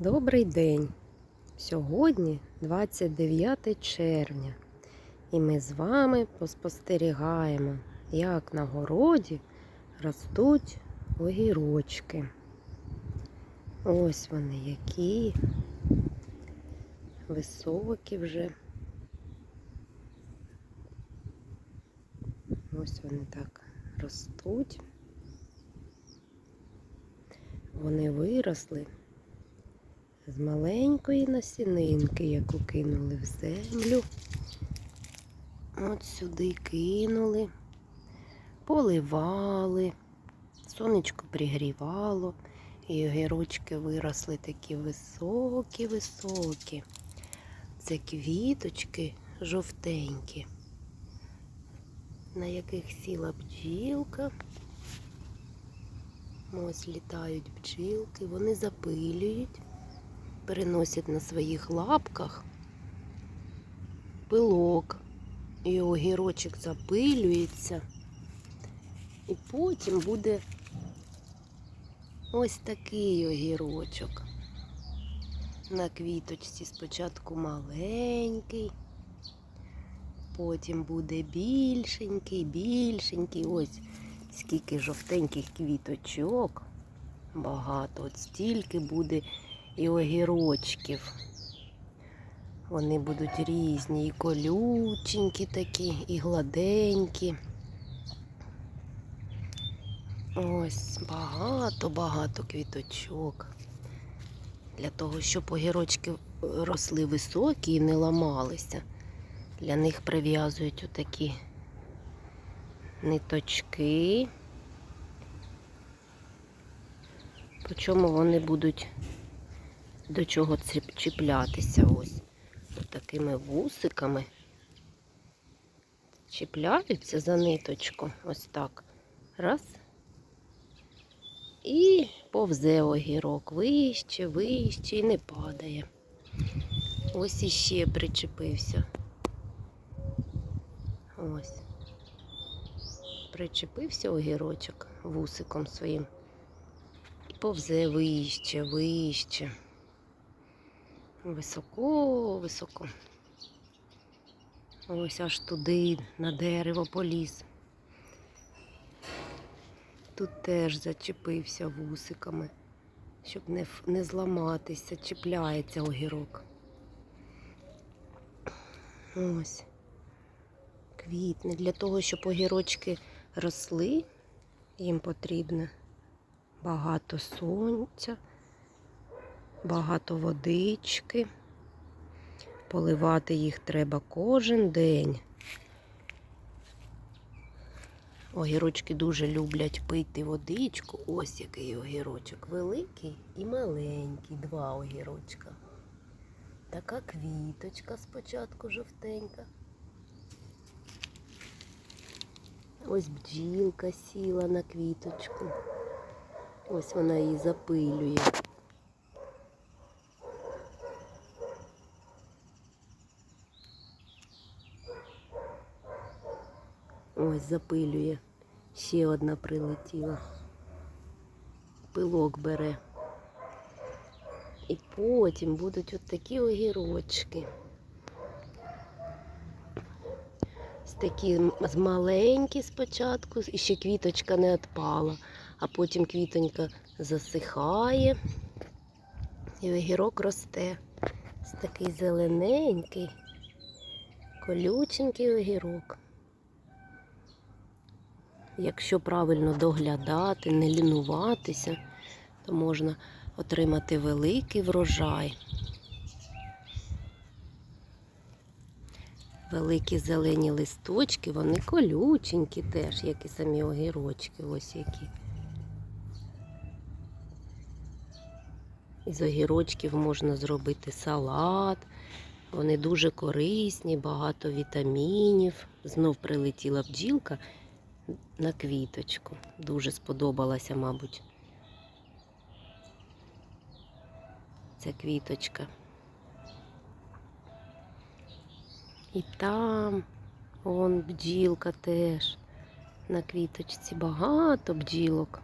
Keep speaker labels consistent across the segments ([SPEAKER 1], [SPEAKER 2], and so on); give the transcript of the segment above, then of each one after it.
[SPEAKER 1] Добрий день! Сьогодні 29 червня, і ми з вами поспостерігаємо, як на городі ростуть огірочки. Ось вони які високі вже. Ось вони так ростуть. Вони виросли з маленької насінинки, яку кинули в землю. От сюди кинули, поливали, сонечко пригрівало, і огірочки виросли такі високі-високі. Це квіточки жовтенькі, на яких сіла бджілка. Ось літають бджілки, вони запилюють переносять на своїх лапках пилок. І огірочок запилюється. І потім буде ось такий огірочок. На квіточці спочатку маленький, потім буде більшенький, більшенький. Ось скільки жовтеньких квіточок. Багато. От стільки буде і огірочків. Вони будуть різні, і колюченькі такі, і гладенькі. Ось багато-багато квіточок. Для того, щоб огірочки росли високі і не ламалися. Для них прив'язують отакі ниточки. По чому вони будуть до чого чіплятися ось. Такими вусиками чіпляються за ниточку. Ось так. Раз. І повзе огірок вище, вище і не падає. Ось іще причепився. Ось. Причепився огірочок вусиком своїм. І повзе вище, вище. Високо, високо. Ось аж туди на дерево поліз. Тут теж зачепився вусиками, щоб не не зламатися, чіпляється огірок. Ось. Квітне. Для того, щоб огірочки росли, їм потрібно багато сонця багато водички. Поливати їх треба кожен день. Огірочки дуже люблять пити водичку. Ось який огірочок. Великий і маленький. Два огірочка. Така квіточка спочатку жовтенька. Ось бджілка сіла на квіточку. Ось вона її запилює. Ось запилює. Ще одна прилетіла. Пилок бере. І потім будуть от такі огірочки. Такі маленькі спочатку, і ще квіточка не відпала, а потім квітонька засихає і огірок росте. Ось такий зелененький, колюченький огірок. Якщо правильно доглядати, не лінуватися, то можна отримати великий врожай. Великі зелені листочки, вони колюченькі теж, як і самі огірочки, ось які. Із огірочків можна зробити салат, вони дуже корисні, багато вітамінів. Знов прилетіла бджілка на квіточку. Дуже сподобалася, мабуть, ця квіточка. І там вон бджілка теж на квіточці. Багато бджілок.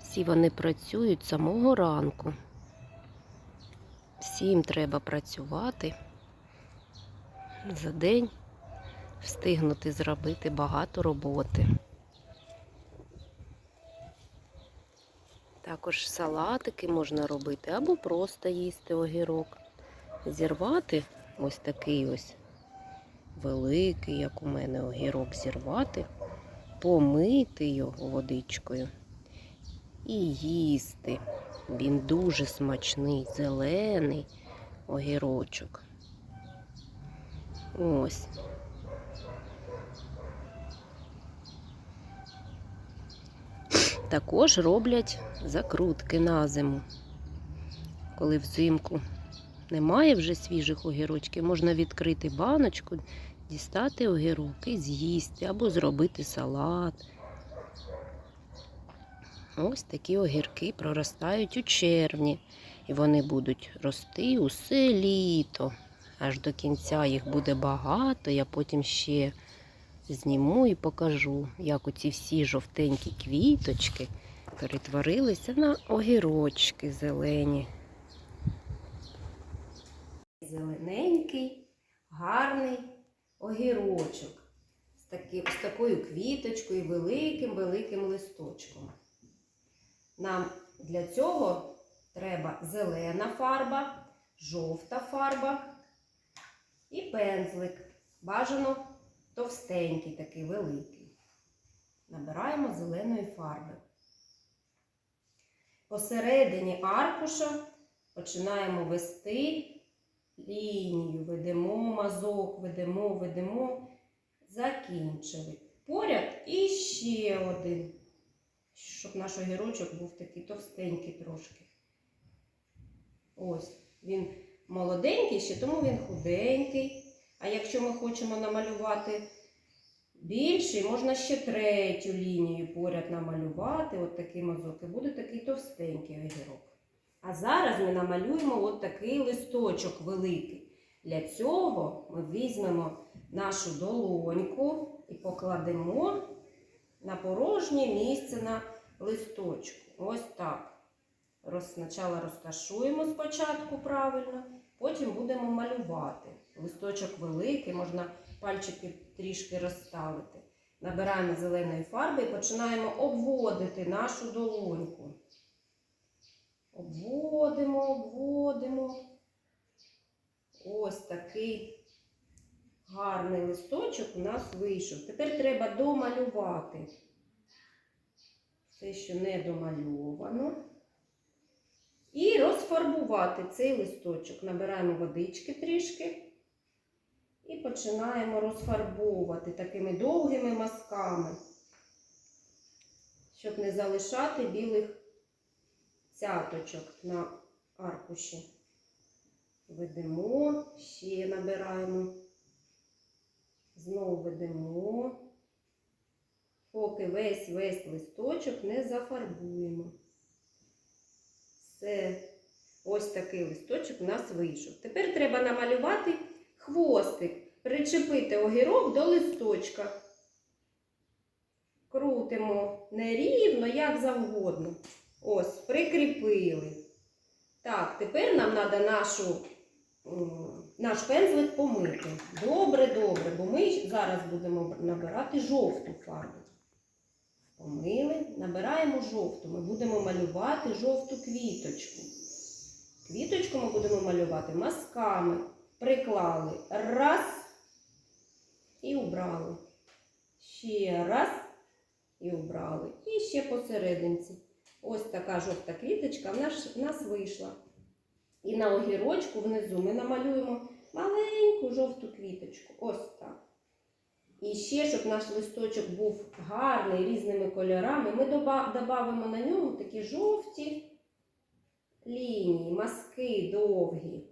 [SPEAKER 1] Всі вони працюють самого ранку. Всім треба працювати за день, встигнути зробити багато роботи. Також салатики можна робити або просто їсти огірок. Зірвати ось такий ось великий, як у мене огірок, зірвати, помити його водичкою і їсти. Він дуже смачний, зелений огірочок. Ось. Також роблять закрутки на зиму. Коли взимку немає вже свіжих огірочків, можна відкрити баночку, дістати огірок і з'їсти або зробити салат. Ось такі огірки проростають у червні, і вони будуть рости усе літо. Аж до кінця їх буде багато, я потім ще зніму і покажу, як оці всі жовтенькі квіточки перетворилися на огірочки зелені. Зелененький, гарний огірочок з, таки, з такою квіточкою, великим-великим листочком. Нам для цього треба зелена фарба, жовта фарба і пензлик. Бажано товстенький, такий великий. Набираємо зеленої фарби. Посередині аркуша починаємо вести лінію, ведемо мазок, ведемо, ведемо, закінчили. Поряд і ще один, щоб наш огірочок був такий товстенький трошки. Ось, він молоденький ще, тому він худенький. А якщо ми хочемо намалювати більший, можна ще третю лінію поряд намалювати, от такий мазок, і буде такий товстенький огірок. А зараз ми намалюємо от такий листочок великий. Для цього ми візьмемо нашу долоньку і покладемо на порожнє місце на листочку. Ось так. Спочатку розташуємо спочатку правильно, потім будемо малювати. Листочок великий, можна пальчики трішки розставити. Набираємо зеленої фарби і починаємо обводити нашу долоньку. Обводимо, обводимо. Ось такий гарний листочок у нас вийшов. Тепер треба домалювати все, що не домальовано. І розфарбувати цей листочок. Набираємо водички трішки і починаємо розфарбовувати такими довгими мазками, щоб не залишати білих цяточок на аркуші. Ведемо, ще набираємо, знову ведемо, поки весь весь листочок не зафарбуємо. Все, ось такий листочок у нас вийшов. Тепер треба намалювати хвостик, причепити огірок до листочка. Крутимо нерівно, як завгодно. Ось, прикріпили. Так, тепер нам треба нашу, наш пензлик помити. Добре, добре, бо ми зараз будемо набирати жовту фарбу. Помили, набираємо жовту. Ми будемо малювати жовту квіточку. Квіточку ми будемо малювати мазками. Приклали раз і убрали. Ще раз і убрали. І ще посерединці. Ось така жовта квіточка в нас, вийшла. І на огірочку внизу ми намалюємо маленьку жовту квіточку. Ось так. І ще, щоб наш листочок був гарний різними кольорами, ми додамо на ньому такі жовті лінії, мазки довгі.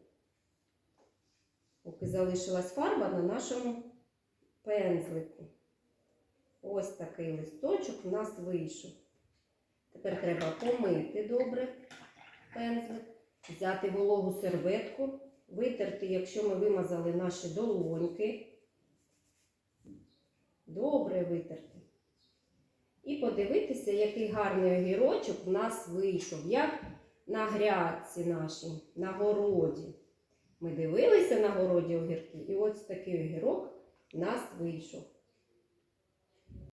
[SPEAKER 1] Поки залишилась фарба на нашому пензлику. Ось такий листочок у нас вийшов. Тепер треба помити добре пензлик, взяти вологу серветку, витерти, якщо ми вимазали наші долоньки. Добре витерти. І подивитися, який гарний огірочок в нас вийшов. Як на грядці нашій, на городі. Ми дивилися на городі огірки, і ось такий огірок нас вийшов.